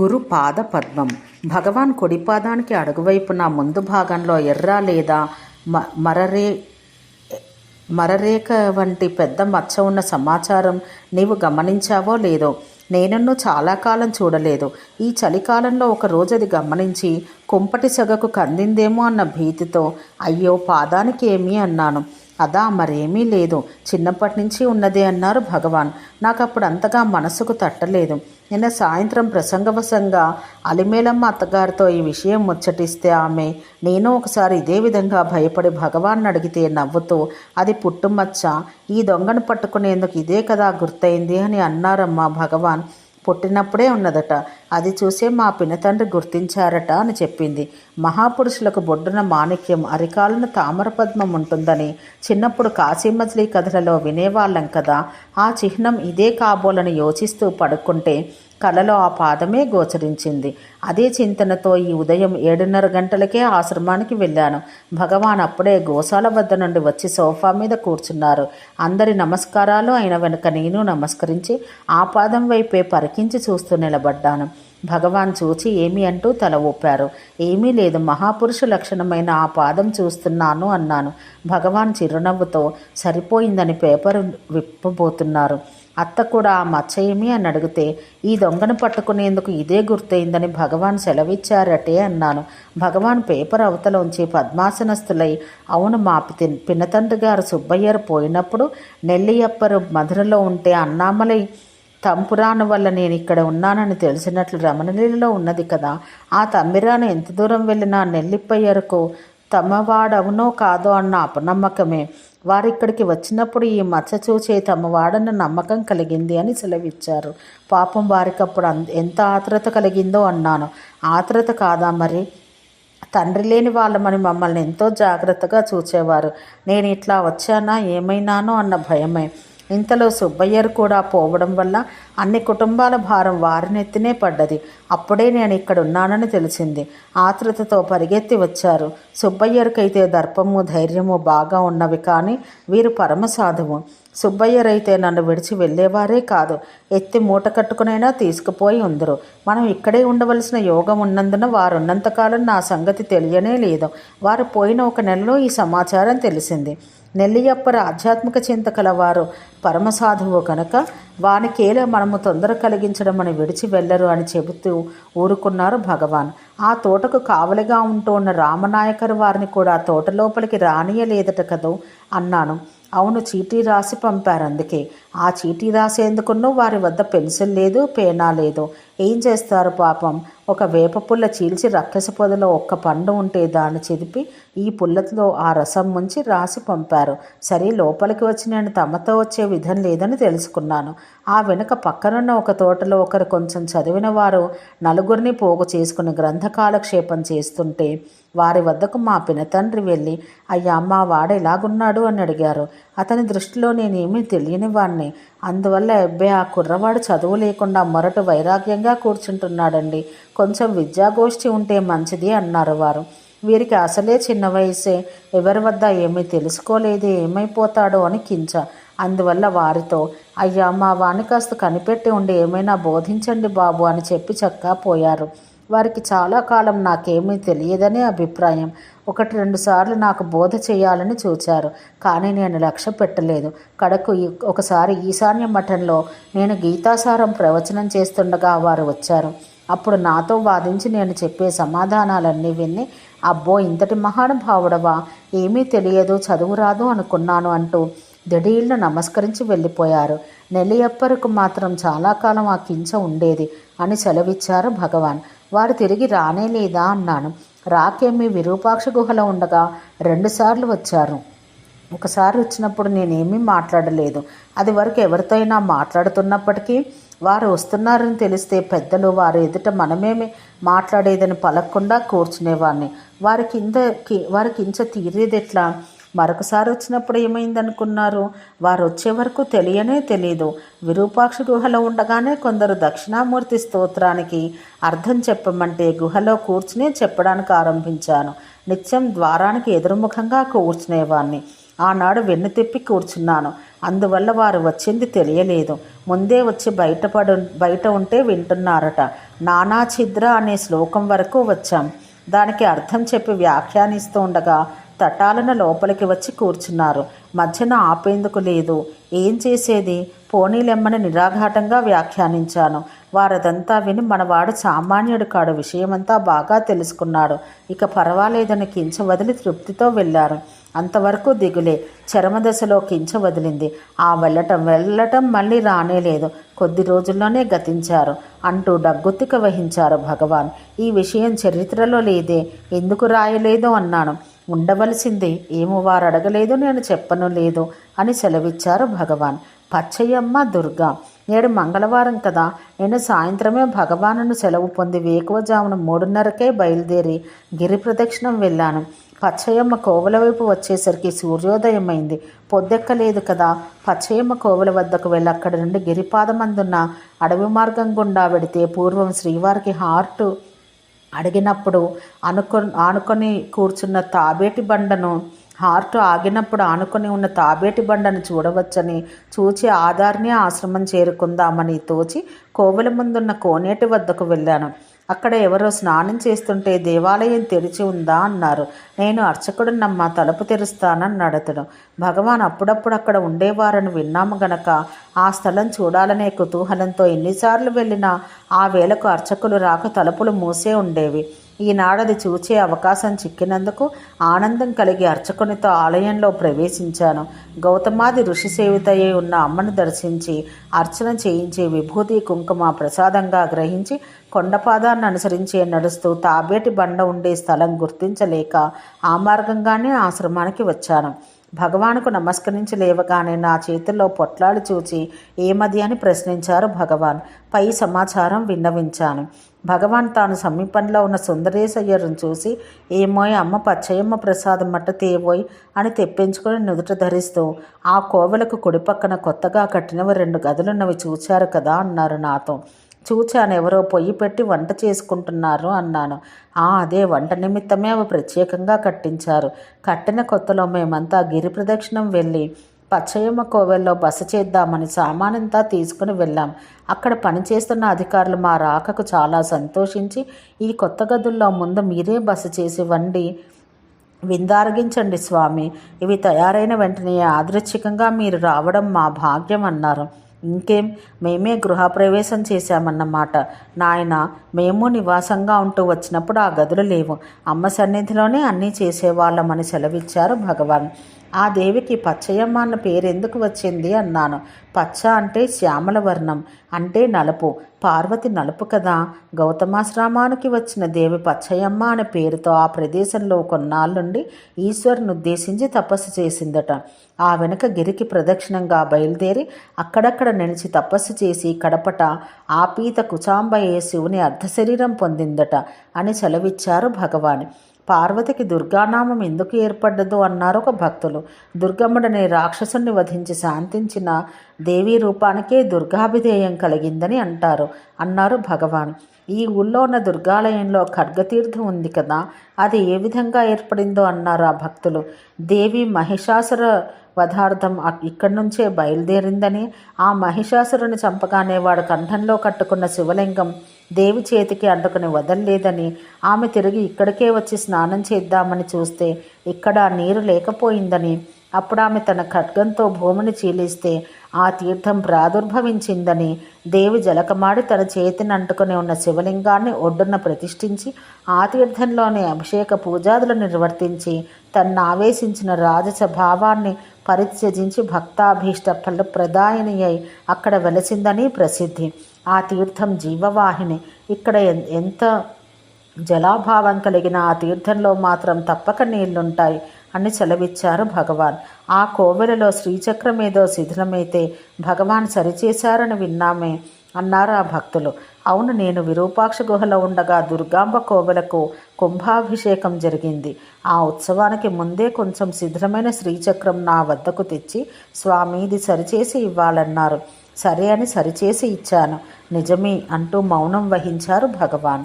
గురు పాద పద్మం భగవాన్ కొడిపాదానికి అడుగువైపున ముందు భాగంలో ఎర్ర లేదా మ- మరరే మరరేఖ వంటి పెద్ద మచ్చ ఉన్న సమాచారం నీవు గమనించావో లేదో నేనన్ను చాలా కాలం చూడలేదు. ఈ చలికాలంలో ఒక రోజు అది గమనించి కుంపటి సగకు కందిందేమో అన్న భీతితో అయ్యో పాదానికి ఏమీ అన్నాను. అదా మరేమీ లేదు. చిన్నప్పటి నుంచి ఉన్నదే అన్నారు భగవాన్. నాకు అప్పుడు అంతగా మనసుకు తట్టలేదు. నిన్న సాయంత్రం ప్రసంగవశంగా అలిమేలమ్మ అత్తగారితో ఈ విషయం ముచ్చటిస్తే ఆమె నేను ఒకసారి ఇదే విధంగా భయపడి భగవాన్ అడిగితే నవ్వుతూ అది పుట్టుమచ్చ. ఈ దొంగను పట్టుకునేందుకు ఇదే కదా గుర్తయింది అని అన్నారమ్మా భగవాన్. పుట్టినప్పుడే ఉన్నదట. అది చూసే మా పినతండ్రి గుర్తించారట అని చెప్పింది. మహాపురుషులకు బొడ్డున మాణిక్యం అరికాలను తామర పద్మం ఉంటుందని చిన్నప్పుడు కాశీమజిలీ కథలలో వినేవాళ్ళం కదా. ఆ చిహ్నం ఇదే కాబోలని యోచిస్తూ పడుకుంటే కలలో ఆ పాదమే గోచరించింది. అదే చింతనతో ఈ ఉదయం ఏడున్నర గంటలకే ఆశ్రమానికి వెళ్ళాను. భగవాన్ అప్పుడే గోశాల వద్ద నుండి వచ్చి సోఫా మీద కూర్చున్నారు. అందరి నమస్కారాలు అయిన వెనుక నేను నమస్కరించి ఆ పాదం వైపే పరికించి చూస్తూ నిలబడ్డాను. భగవాన్ చూచి ఏమి అంటూ తల ఊపారు. ఏమీ లేదు మహాపురుష లక్షణమైన ఆ పాదం చూస్తున్నాను అన్నాను. భగవాన్ చిరునవ్వుతో సరిపోయిందని పేపర్ విప్పబోతున్నారు. అత్త కూడా ఆ మచ్చ ఏమి అని అడిగితే ఈ దొంగను పట్టుకునేందుకు ఇదే గుర్తయిందని భగవాన్ సెలవిచ్చారటే అన్నాను. భగవాన్ పేపర్ అవతలోంచి పద్మాసనస్థులై అవును మా పితి పినతండ్రి గారు సుబ్బయ్యరు పోయినప్పుడు నెల్లియప్పరు మధురలో ఉంటే అన్నామలై తంపురాను వల్ల నేను ఇక్కడ ఉన్నానని తెలిసినట్లు రమణలీలలో ఉన్నది కదా. ఆ తమ్మిరాను ఎంత దూరం వెళ్ళినా నెల్లిప్పయ్యరకు తమవాడవునో కాదో అన్న అపనమ్మకమే. వారిక్కడికి వచ్చినప్పుడు ఈ మచ్చ చూచే తమవాడన్న నమ్మకం కలిగింది అని సెలవిచ్చారు. పాపం వారికప్పుడు ఎంత ఆత్రత కలిగిందో అన్నాను. ఆత్రత కాదా మరి? తండ్రి లేని వాళ్ళమని మమ్మల్ని ఎంతో జాగ్రత్తగా చూచేవారు. నేను ఇట్లా వచ్చానా? ఏమైనానో అన్న భయమే. ఇంతలో సుబ్బయ్యర్ కూడా పోవడం వల్ల అన్ని కుటుంబాల భారం వారినెత్తినే పడ్డది. అప్పుడే నేను ఇక్కడ ఉన్నానని తెలిసింది. ఆతృతతో పరిగెత్తి వచ్చారు. సుబ్బయ్యర్కైతే దర్పము ధైర్యము బాగా ఉన్నవి కానీ వీరు పరమ సాధువు. సుబ్బయ్యరైతే నన్ను విడిచి వెళ్ళేవారే కాదు. ఎత్తి మూట కట్టుకునైనా తీసుకుపోయి ఉందరు. మనం ఇక్కడే ఉండవలసిన యోగం ఉన్నందున వారు ఉన్నంతకాలం నా సంగతి తెలియనే లేదు. వారు పోయిన ఒక నెలలో ఈ సమాచారం తెలిసింది. నెల్లియప్పర ఆధ్యాత్మిక చింత కలవారు పరమసాధువు కనుక వానికేలా మనము తొందర కలిగించడం అని విడిచి వెళ్ళరు అని చెబుతూ ఊరుకున్నారు భగవాన్. ఆ తోటకు కావలిగా ఉంటూ ఉన్న రామనాయకరు వారిని కూడా తోట లోపలికి రానియలేదట కదో అన్నాను. అవును చీటీ రాసి పంపారు అందుకే. ఆ చీటీ రాసేందుకును వారి వద్ద పెన్సిల్ లేదు పేనా లేదు. ఏం చేస్తారు పాపం? ఒక వేప పుల్ల చీల్చి రక్కస పొదలో ఒక్క పండు ఉంటే దాన్ని చెదిపి ఈ పుల్లతో ఆ రసం ముంచి రాసి పంపారు. సరే లోపలికి వచ్చి నేను తమతో వచ్చే విధం లేదని తెలుసుకున్నాను. ఆ వెనుక పక్కనున్న ఒక తోటలో ఒకరు కొంచెం చదివిన వారు నలుగురిని పోగు చేసుకుని గ్రంథ కాలక్షేపం చేస్తుంటే వారి వద్దకు మా పినతండ్రి వెళ్ళి అయ్యా మా వాడు ఎలాగున్నాడు? అని అడిగారు. అతని దృష్టిలో నేనేమీ తెలియని వాణ్ణి. అందువల్ల అబ్బాయి ఆ కుర్రవాడు చదువు లేకుండా మొరటు వైరాగ్యంగా కూర్చుంటున్నాడండి. కొంచెం విద్యాగోష్ఠి ఉంటే మంచిది అన్నారు వారు. వీరికి అసలే చిన్న వయసే. ఎవరి వద్ద ఏమీ తెలుసుకోలేదే ఏమైపోతాడో అని కించ. అందువల్ల వారితో అయ్యా మా వాణి కాస్త కనిపెట్టి ఉండి ఏమైనా బోధించండి బాబు అని చెప్పి చక్కా పోయారు. వారికి చాలా కాలం నాకేమీ తెలియదనే అభిప్రాయం. ఒకటి రెండు సార్లు నాకు బోధ చేయాలని చూచారు. కానీ నేను లక్ష్య పెట్టలేదు. కడకు ఈ- ఒకసారి ఈశాన్య మఠంలో నేను గీతాసారం ప్రవచనం చేస్తుండగా వారు వచ్చారు. అప్పుడు నాతో వాదించి నేను చెప్పే సమాధానాలన్నీ విని అబ్బో ఇంతటి మహానుభావుడవా? ఏమీ తెలియదు చదువు రాదు అనుకున్నాను అంటూ దిడీళ్ళు నమస్కరించి వెళ్ళిపోయారు. నెల్లియప్పరకు మాత్రం చాలా కాలం ఆ కించ ఉండేది అని సెలవిచ్చారు భగవాన్. వారు తిరిగి రానే లేదా అన్నాను. రాకేమి విరూపాక్ష గుహలో ఉండగా రెండుసార్లు వచ్చారు. ఒకసారి వచ్చినప్పుడు నేనేమీ మాట్లాడలేదు. అది వరకు ఎవరితో అయినా మాట్లాడుతున్నప్పటికీ వారు వస్తున్నారని తెలిస్తే పెద్దలు వారు ఎదుట మనమేమి మాట్లాడేదని పలకకుండా కూర్చునేవాడిని వారి కింద వారి కించ తీరేది ఎట్లా మరొకసారి వచ్చినప్పుడు ఏమైందనుకున్నారు? వారు వచ్చే వరకు తెలియనే తెలియదు విరూపాక్ష గుహలో ఉండగానే కొందరు దక్షిణామూర్తి స్తోత్రానికి అర్థం చెప్పమంటే గుహలో కూర్చుని చెప్పడానికి ఆరంభించాను. నిత్యం ద్వారానికి ఎదురుముఖంగా కూర్చునేవాణ్ణి. ఆనాడు వెన్ను తిప్పి కూర్చున్నాను. అందువల్ల వారు వచ్చింది తెలియలేదు. ముందే వచ్చి బయటపడు బయట ఉంటే వింటున్నారట. నానా ఛిద్ర అనే శ్లోకం వరకు వచ్చాం. దానికి అర్థం చెప్పి వ్యాఖ్యానిస్తూ ఉండగా తటాలన లోపలికి వచ్చి కూర్చున్నారు. మధ్యన ఆపేందుకు లేదు. ఏం చేసేది? పోనీలెమ్మని నిరాఘాటంగా వ్యాఖ్యానించాను. వారదంతా విని మనవాడు సామాన్యుడు కాడు. విషయమంతా బాగా తెలుసుకున్నాడు. ఇక పర్వాలేదని కించ వదిలి తృప్తితో వెళ్ళారు. అంతవరకు దిగులే. చరమదశలో కించ వదిలింది. ఆ వెళ్ళటం వెళ్ళటం మళ్ళీ రానేలేదు కొద్ది రోజుల్లోనే గతించారు. అంటూ డగ్గుత్తిక వహించారు భగవాన్. ఈ విషయం చరిత్రలో లేదే. ఎందుకు రాయలేదు అన్నాను. ఉండవలసిందే. ఏమో వారు అడగలేదు నేను చెప్పను లేదు అని సెలవిచ్చారు భగవాన్. పచ్చయ్యమ్మ దుర్గా నేడు మంగళవారం కదా. నేను సాయంత్రమే భగవానును సెలవు పొంది వేకువజామున మూడున్నరకే బయలుదేరి గిరి ప్రదక్షిణం వెళ్ళాను. పచ్చయ్యమ్మ కోవల వైపు వచ్చేసరికి సూర్యోదయం అయింది పొద్దెక్కలేదు కదా. పచ్చయ్యమ్మ కోవల వద్దకు వెళ్ళి అక్కడి నుండి గిరిపాదమందున్న అడవి మార్గం గుండా వెడితే పూర్వం శ్రీవారికి హార్టు అడిగినప్పుడు అనుకు ఆనుకొని కూర్చున్న తాబేటి బండను హార్ట్ ఆగినప్పుడు ఆనుకొని ఉన్న తాబేటి బండను చూడవచ్చని చూచి ఆధార్ని ఆశ్రమం చేరుకుందామని తోచి కోవెల ముందున్న కోనేటి వద్దకు వెళ్ళాను. అక్కడ ఎవరో స్నానం చేస్తుంటే దేవాలయం తెరిచి ఉందా అన్నారు. నేను అర్చకుడినమ్మ తలుపు తెరుస్తానన్నాడు అతడు భగవాన్ అప్పుడప్పుడు అక్కడ ఉండేవారని విన్నాము గనక ఆ స్థలం చూడాలనే కుతూహలంతో ఎన్నిసార్లు వెళ్ళినా ఆ వేళకు అర్చకులు రాక తలుపులు మూసే ఉండేవి. ఈనాడది చూచే అవకాశం చిక్కినందుకు ఆనందం కలిగి అర్చకునితో ఆలయంలో ప్రవేశించాను. గౌతమాది ఋషి సేవితయ్యే ఉన్న అమ్మను దర్శించి అర్చన చేయించి విభూతి కుంకుమ ప్రసాదంగా గ్రహించి కొండపాదాన్ని అనుసరించి నడుస్తూ తాబేటి బండ ఉండే స్థలం గుర్తించలేక ఆ మార్గంగానే ఆశ్రమానికి వచ్చాను. భగవానుకు నమస్కరించి లేవగానే నా చేతుల్లో పొట్లాలు చూచి ఏమది అని ప్రశ్నించారు భగవాన్. పై సమాచారం విన్నవించాను. భగవాన్ తాను సమీపంలో ఉన్న సుందరేశయ్యరును చూసి ఏమోయ్ అమ్మ పచ్చయమ్మ ప్రసాదం మట్ట తేవోయ్ అని తెప్పించుకొని నుదుట ధరిస్తూ ఆ కోవలకు కుడిపక్కన కొత్తగా కట్టినవి రెండు గదులున్నవి చూచారు కదా అన్నారు నాతో. చూచాను ఎవరో పొయ్యి పెట్టి వంట చేసుకుంటున్నారు అన్నాను. ఆ అదే వంట నిమిత్తమే అవి ప్రత్యేకంగా కట్టించారు. కట్టిన కొత్తలో మేమంతా గిరి ప్రదక్షిణం వెళ్ళి పచ్చయమ్మ కోవెల్లో బస చేద్దామని సామానంతా తీసుకుని వెళ్ళాం. అక్కడ పనిచేస్తున్న అధికారులు మా రాకకు చాలా సంతోషించి ఈ కొత్త గదుల్లో ముందు మీరే బస చేసి వండి విందారగించండి స్వామి. ఇవి తయారైన వెంటనే యాదృచ్ఛికంగా మీరు రావడం మా భాగ్యం అన్నారు. ఇంకేం మేమే గృహప్రవేశం చేశామన్నమాట. నాయన మేము నివాసంగా ఉంటూ వచ్చినప్పుడు ఆ గదులు లేవు. అమ్మ సన్నిధిలోనే అన్నీ చేసేవాళ్ళమని సెలవిచ్చారు భగవాన్. ఆ దేవికి పచ్చయమ్మ అన్న పేరెందుకు వచ్చింది అన్నాను. పచ్చ అంటే శ్యామల వర్ణం అంటే నలుపు. పార్వతి నలుపు కదా. గౌతమాశ్రమానికి వచ్చిన దేవి పచ్చయమ్మ అనే పేరుతో ఆ ప్రదేశంలో కొన్నాళ్ళుండి ఈశ్వరుని ఉద్దేశించి తపస్సు చేసిందట. ఆ వెనుక గిరికి ప్రదక్షిణంగా బయలుదేరి అక్కడక్కడ నిలిచి తపస్సు చేసి కడపట ఆపీత కుచాంబయే శివుని అర్ధశరీరం పొందిందట అని సెలవిచ్చారు భగవాన్. పార్వతికి దుర్గానామం ఎందుకు ఏర్పడ్డదు అన్నారు ఒక భక్తులు. దుర్గమ్మడనే రాక్షసుని వధించి శాంతించిన దేవీ రూపానికే దుర్గాభిధేయం కలిగిందని అంటారు అన్నారు భగవాన్. ఈ ఊళ్ళో ఉన్న దుర్గాలయంలో ఖడ్గతీర్థం ఉంది కదా అది ఏ విధంగా ఏర్పడిందో అన్నారు ఆ భక్తులు. దేవి మహిషాసుర పదార్థం ఇక్కడి నుంచే బయలుదేరిందని ఆ మహిషాసురుని చంపగానే వాడు కంఠంలో కట్టుకున్న శివలింగం దేవి చేతికి అంటుకుని వదల్లేదని. ఆమె తిరిగి ఇక్కడికే వచ్చి స్నానం చేద్దామని చూస్తే ఇక్కడ నీరు లేకపోయిందని. అప్పుడు ఆమె తన ఖడ్గంతో భూమిని చీలిస్తే ఆ తీర్థం ప్రాదుర్భవించిందని దేవి జలకమాడి తన చేతిని అంటుకుని ఉన్న శివలింగాన్ని ఒడ్డున ప్రతిష్ఠించి ఆ తీర్థంలోనే అభిషేక పూజాదులు నిర్వర్తించి తన్ను ఆవేశించిన రాజస భావాన్ని పరిత్యజించి భక్తాభీష్ట ఫల ప్రదాయని అయి అక్కడ వెలసిందని ప్రసిద్ధి. ఆ తీర్థం జీవవాహిని. ఇక్కడ ఎంత జలాభావం కలిగిన ఆ తీర్థంలో మాత్రం తప్పక నీళ్ళుంటాయి. అని సెలవిచ్చారు భగవాన్. ఆ కోవెలలో శ్రీచక్రం ఏదో శిథిలమైతే భగవాన్ సరిచేశారని విన్నామే అన్నారు ఆ భక్తులు. అవును నేను విరూపాక్ష గుహలో ఉండగా దుర్గాంబ కోవెలకు కుంభాభిషేకం జరిగింది. ఆ ఉత్సవానికి ముందే కొంచెం శిథిలమైన శ్రీచక్రం నా వద్దకు తెచ్చి స్వామీది సరిచేసి ఇవ్వాలన్నారు. సరే అని సరిచేసి ఇచ్చాను. నిజమే అంటూ మౌనం వహించారు భగవాన్.